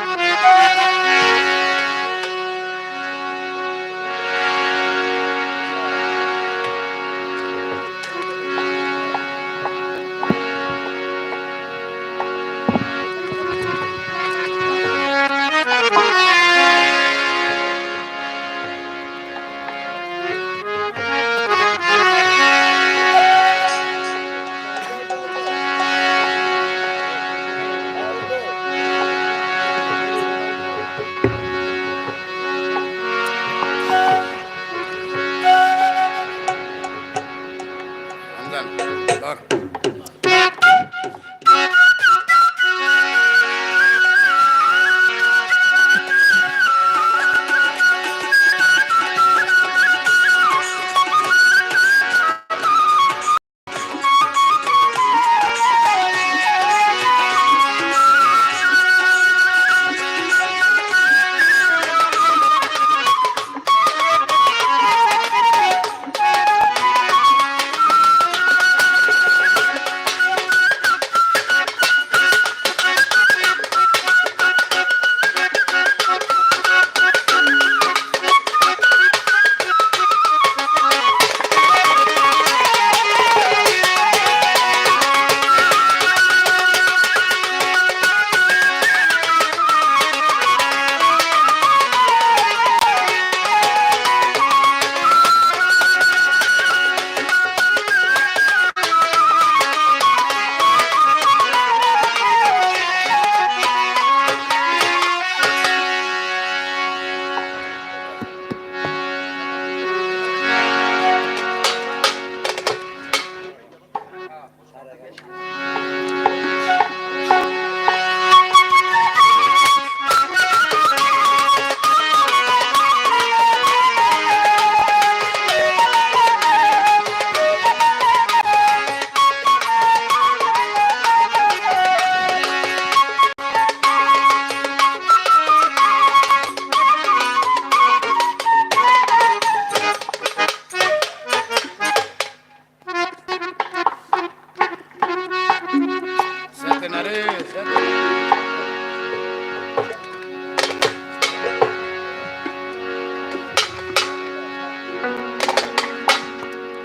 Bye. Lord.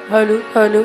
Hello hello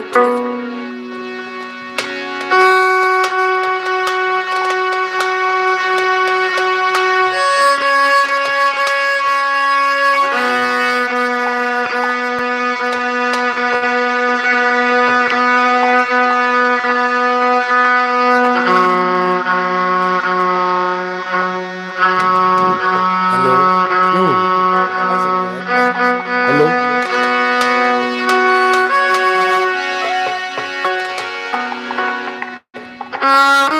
Ah!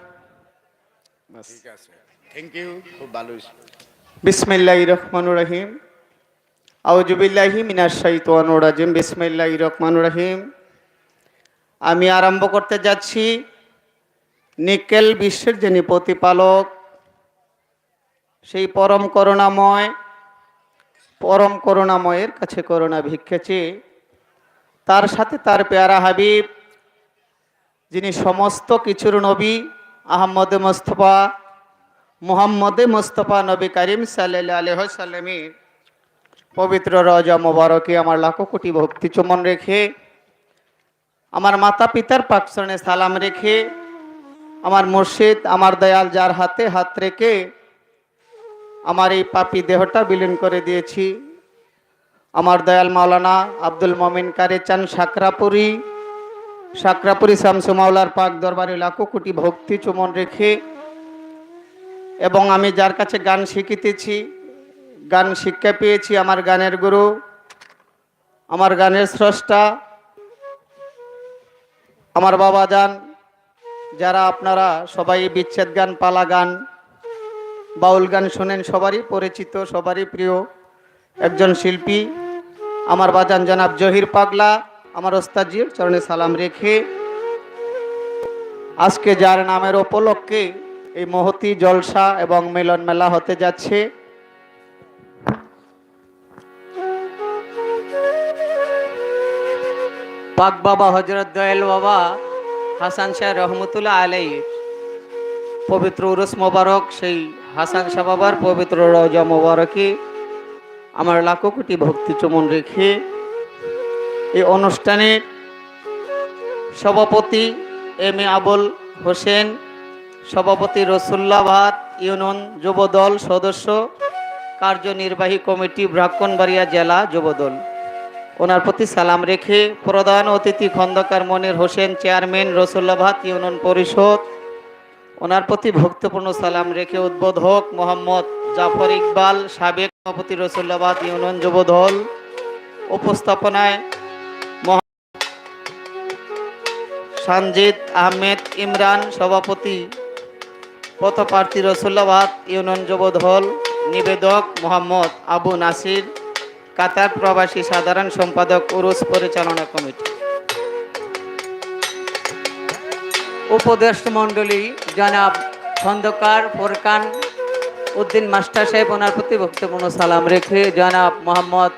ঠিক আছে। Thank you খুব ভালো হয়েছে। বিসমিল্লাহ রহমান রহিম। আউজুবিল্লাহি মিনাশ শাইতানির রাজিম। বিসমিল্লাহ রহমান রহিম। আমি আরম্ভ করতে যাচ্ছি নিকেল বিশ্বের যিনি প্রতিপালক সেই পরম করুণাময় পরম করুণাময়ের কাছে করুণা ভিক্ষে চেয়ে তার সাথে তার পেয়ারা হাবিব যিনি সমস্ত কিছুর নবী আহম্মদ মোস্তফা, মুহাম্মদে মোস্তফা নবী করিম সাল্লাহ আলহ্লামের পবিত্র রজা মোবারকে আমার লাখো কোটি ভক্তি চুমন রেখে, আমার মাতা পিতার পাকসনে সালাম রেখে, আমার মুর্শিদ, আমার দয়াল যার হাতে হাত রেখে আমার এই পাপি দেহটা বিলীন করে দিয়েছি। আমার দয়াল মাওলানা আব্দুল মমিন কারে চান সাকরাপুরি সাকরাপুরি শামসু মাওলার পাক দরবারে লাখো কোটি ভক্তি চুমন রেখে এবং আমি যার কাছে গান শিখিতেছি, গান শিক্ষা পেয়েছি আমার গানের গুরু, আমার গানের স্রষ্টা, আমার বাবা যান যারা আপনারা সবাই বিচ্ছেদ গান, পালা গান, বাউল গান শোনেন, সবারই পরিচিত, সবারই প্রিয় একজন শিল্পী, আমার বাজান জনাব জহির পাগলা আমার ওস্তাজির চরণে সালাম রেখে আজকে যার নামের উপলক্ষে এই মহতি জলসা এবং মিলন মেলা হতে যাচ্ছে, পাক বাবা হজরত দয়াল বাবা হাসান শাহ রহমতুল্লাহ আলাই পবিত্র উরস মোবারক, সেই হাসান শাহ বাবার পবিত্র রজা মোবারকে আমার লাখো কোটি ভক্তি চমন রেখে এই অনুষ্ঠানের সভাপতি এম এ আবুল হোসেন, সভাপতি রসুল্লাবাদ ইউনিয়ন যুবদল সদস্য, কার্যনির্বাহী কমিটি ব্রাহ্মণবাড়িয়া জেলা যুবদল। ওনার প্রতি সালাম রেখে প্রধান অতিথি খন্দকার মনির হোসেন, চেয়ারম্যান রসুল্লাবাদ ইউনিয়ন পরিষদ। ওনার প্রতি ভক্তপূর্ণ সালাম রেখে উদ্বোধক মোহাম্মদ জাফর ইকবাল, সাবেক সভাপতি রসুল্লাবাদ ইউনিয়ন যুবদল। উপস্থাপনায় সঞ্জিত আহমেদ ইমরান সভাপতি, পথপ্রার্থী রসুল্লাবাদ ইউনিয়ন যুবদল নিবেদক মোহাম্মদ আবু নাসির, কাতার প্রবাসী সাধারণ সম্পাদক উরুস পরিচালনা কমিটি। উপদেশ মণ্ডলী জনাব খন্দকার ফোরকান উদ্দিন মাস্টার সাহেব, ওনার প্রতি বক্তব্য সালাম রেখে জনাব মোহাম্মদ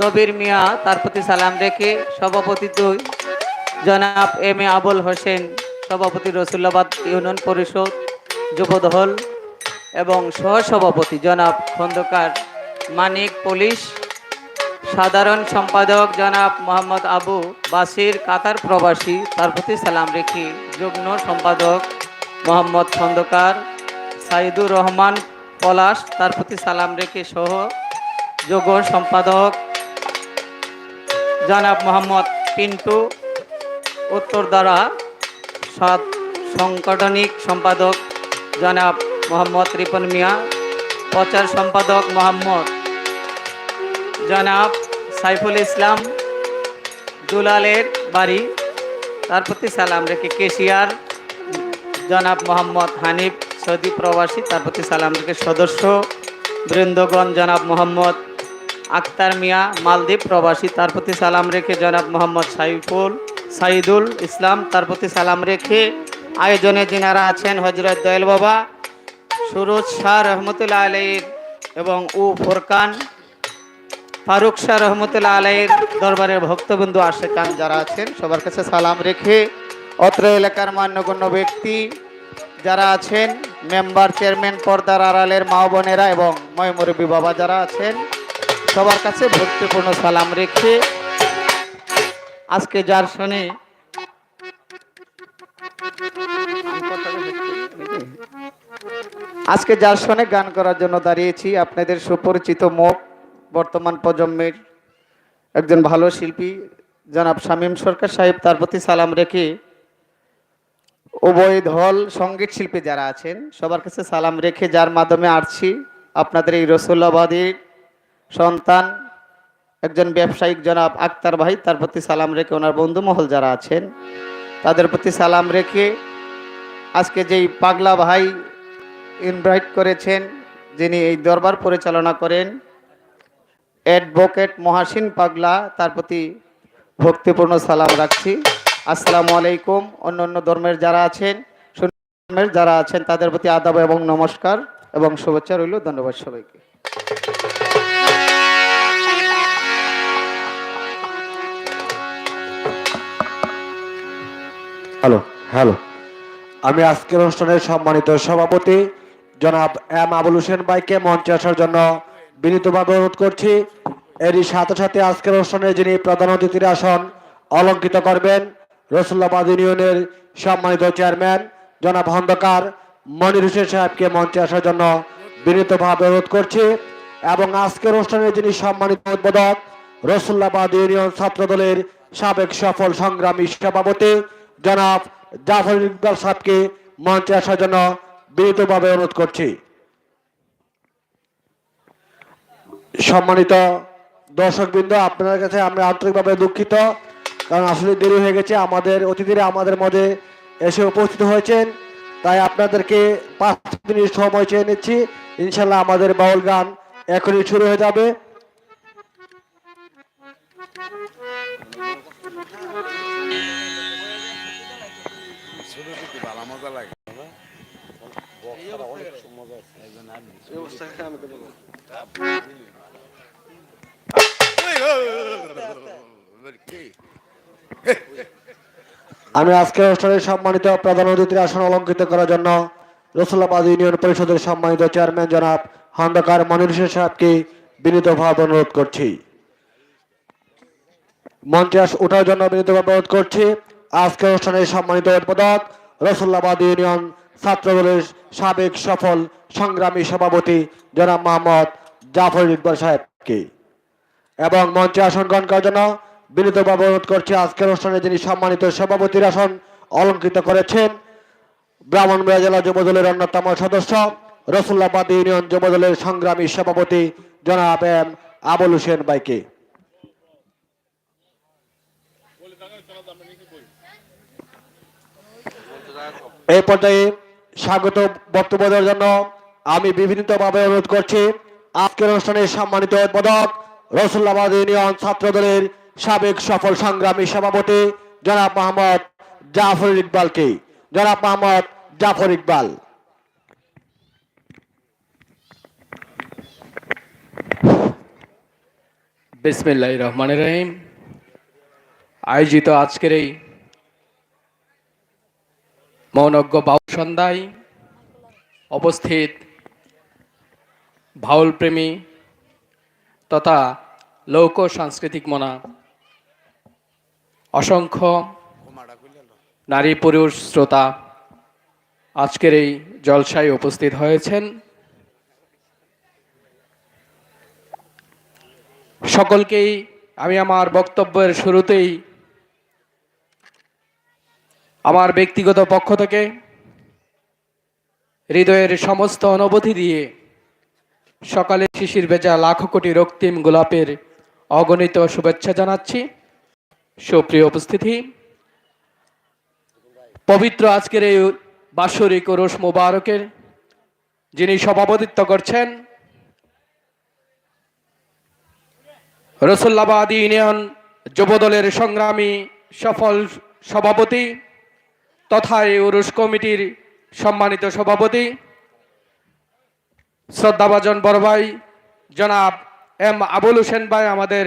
দবির মিয়া, তার প্রতি সালাম রেখে সভাপতি দুই জনাব এম এ আবুল হোসেন, সভাপতি রসুল্লাবাদ ইউনিয়ন পরিষদ যুবদল এবং সহসভাপতি জনাব খন্দকার মানিক পুলিশ, সাধারণ সম্পাদক জনাব মোহাম্মদ আবু বাসির কাতার প্রবাসী, তার প্রতি সালাম রেখে যুগ্ম সম্পাদক মোহাম্মদ খন্দকার, সাইদুর রহমান পলাশ, তার প্রতি সালাম রেখে সহ যোগ্য সম্পাদক জনাব মোহাম্মদ পিন্টু উত্তরদ্বারা সাত সাংগঠনিক সম্পাদক জনাব মোহাম্মদ রিপন মিয়া, প্রচার সম্পাদক মোহাম্মদ জনাব সাইফুল ইসলাম দুলালের বাড়ি। তার প্রতি সালাম রেখে কেশিয়ার জনাব মোহাম্মদ হানিফ সৌদি প্রবাসী, তার প্রতি সালাম রেখে সদস্য বৃন্দগণ জনাব মোহাম্মদ আক্তার মিয়া মালদ্বীপ প্রবাসী, তার প্রতি সালাম রেখে জনাব মোহাম্মদ সাইফুল সাইদুল ইসলাম, তার প্রতি সালাম রেখে আয়োজনে যিনারা আছেন হজরত দয়াল বাবা, সুরজ শাহ রহমতুল্লাহ আলাইর এবং উ ফোরকান, ফারুক শাহ রহমতুল্লাহ আলাইর দরবারের ভক্তবন্ধু আশেকান যারা আছেন, সবার কাছে সালাম রেখে অত্র এলাকার মান্যগণ্য ব্যক্তি যারা আছেন, মেম্বার, চেয়ারম্যান, পর্দার আড়ালের মা বোনেরা এবং ময়মুরবী বাবা যারা আছেন, সবার কাছে ভক্তিপূর্ণ সালাম রেখে আজকে যার শুনে। আজকে যার সনে গান করার জন্য দাঁড়িয়েছি, আপনাদের সুপরিচিত মুখ, বর্তমান প্রজন্মের একজন ভালো শিল্পী, জনাব শামীম সরকার সাহেব, তার প্রতি সালাম রেখে উভয় ধল সংগীত শিল্পী যারা আছেন, সবার কাছে সালাম রেখে যার মাধ্যমে আসছি আপনাদের এই রসুল্লাবাদীর সন্তান একজন ব্যবসায়িক জনাব আক্তার ভাই, তার প্রতি সালাম রেখে ওনার বন্ধু মহল যারা আছেন, তাদের প্রতি সালাম রেখে আজকে যেই পাগলা ভাই ইনভাইট করেছেন, যিনি এই দরবার পরিচালনা করেন অ্যাডভোকেট মহাসিন পাগলা, তার প্রতি ভক্তিপূর্ণ সালাম রাখছি। আসসালামু আলাইকুম, অন্য অন্য ধর্মের যারা আছেন ধর্মের যারা আছেন, তাদের প্রতি আদাব এবং নমস্কার এবং শুভেচ্ছা রইল। ধন্যবাদ সবাইকে। Hello hello. আমি আজকের অনুষ্ঠানের সম্মানিত সভাপতি জনাব এম আবুল হোসেন ভাইকে মঞ্চে আসার জন্য বিনীতভাবে অনুরোধ করছি। এরই সাথে সাথে আজকের অনুষ্ঠানে যিনি প্রধান অতিথির আসন অলঙ্কিত করবেন রসুল্লাবাদ ইউনিয়নের সম্মানিত চেয়ারম্যান জনাব খন্দকার মনির হোসেন সাহেবকে মঞ্চে আসার জন্য বিনীতভাবে অনুরোধ করছি এবং আজকের অনুষ্ঠানে যিনি সম্মানিত উদ্বোধক রসুল্লাবাদ ইউনিয়ন ছাত্রদলের সাবেক সফল সংগ্রামী সভাপতি জনাব জাফর ইকবাল সাহেবকে মঞ্চে আসার জন্য বিনীতভাবে অনুরোধ করছি। সম্মানিত দর্শকবৃন্দ, আপনাদের কাছে আমরা আন্তরিকভাবে দুঃখিত, কারণ আসলে দেরি হয়ে গেছে। আমাদের অতিথিরা আমাদের মধ্যে এসে উপস্থিত হয়েছেন, তাই আপনাদেরকে পাঁচ মিনিট সময় চেয়ে নিচ্ছি। ইনশাল্লাহ আমাদের বাউল গান এখনই শুরু হয়ে যাবে। শুরু মজা লাগে আমি আজকের অনুষ্ঠানের সম্মানিত প্রধান অতিথির আসন অলঙ্কৃত করার জন্য রসুল্লাবাদ ইউনিয়ন পরিষদের সম্মানিত চেয়ারম্যান জনাব খন্দকার মনির হোসেন সাহেবকে বিনীতভাবে অনুরোধ করছি। মঞ্চে আস- ওঠার জন্য বিনীতভাবে অনুরোধ করছি। আজকের অনুষ্ঠানের সম্মানিত উদ্বোধক রসুল্লাবাদ ইউনিয়ন ছাত্র দলের সাবেক সফল সংগ্রামী সভাপতি জনাব মোহাম্মদ জাফর ইকবাল সাহেবকে। এবং মঞ্চে আসন গ্রহণ করার জন্য বিনীতভাবে অনুরোধ করছি, আজকের অনুষ্ঠানে যিনি সম্মানিত সভাপতির আসন অলঙ্কৃত করেছেন ব্রাহ্মণবাড়িয়া জেলা যুব দলের অন্যতম সদস্য রসুল্লাবাদ ইউনিয়ন যুব দলের সংগ্রামী সভাপতি জনাব এম আবুল হোসেন বাইকে এই পর্যায়ে স্বাগত বক্তব্য দেওয়ার জন্য আমি বিভিন্নভাবে অনুরোধ করছি। আজকের অনুষ্ঠানে সম্মানিত উদ্বোধক রসুল্লাবাদ ইউনিয়ন ছাত্র দলের সাবেক সফল সংগ্রামী সভাপতি জনাব মোহাম্মদ জাফর ইকবালকে। জনাব মোহাম্মদ জাফর ইকবাল। বিসমিল্লাহ রহমান রহিম। আয়োজিত আজকের এই মৌনজ্ঞ বাউল সন্ধ্যায় উপস্থিত ভাউল প্রেমী তথা লৌক সাংস্কৃতিক মনা। অসংখ্য নারী পুরুষ শ্রোতা আজকের এই জলসায় উপস্থিত হয়েছেন। সকলকেই আমি আমার বক্তব্যের শুরুতেই আমার ব্যক্তিগত পক্ষ থেকে হৃদয়ের সমস্ত অনুভূতি দিয়ে সকালে শিশির বেজা লাখ কোটি রক্তিম গোলাপের অগণিত শুভেচ্ছা জানাচ্ছি। সুপ্রিয় উপস্থিতি, পবিত্র আজকের এই বাৎসরিক ওরস মোবারকের যিনি সভাপতিত্ব করছেন, রসুল্লাবাদ ইউনিয়ন যুবদলের সংগ্রামী সফল সভাপতি তথা এই উরুশ কমিটির সম্মানিত সভাপতি, শ্রদ্ধাভাজন বড় ভাই, জনাব এম আবুল হোসেন ভাই আমাদের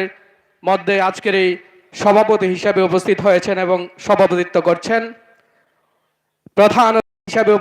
মধ্যে আজকের এই সভাপতি হিসাবে উপস্থিত হয়েছেন এবং সভাপতিত্ব করছেন। প্রধান হিসাবে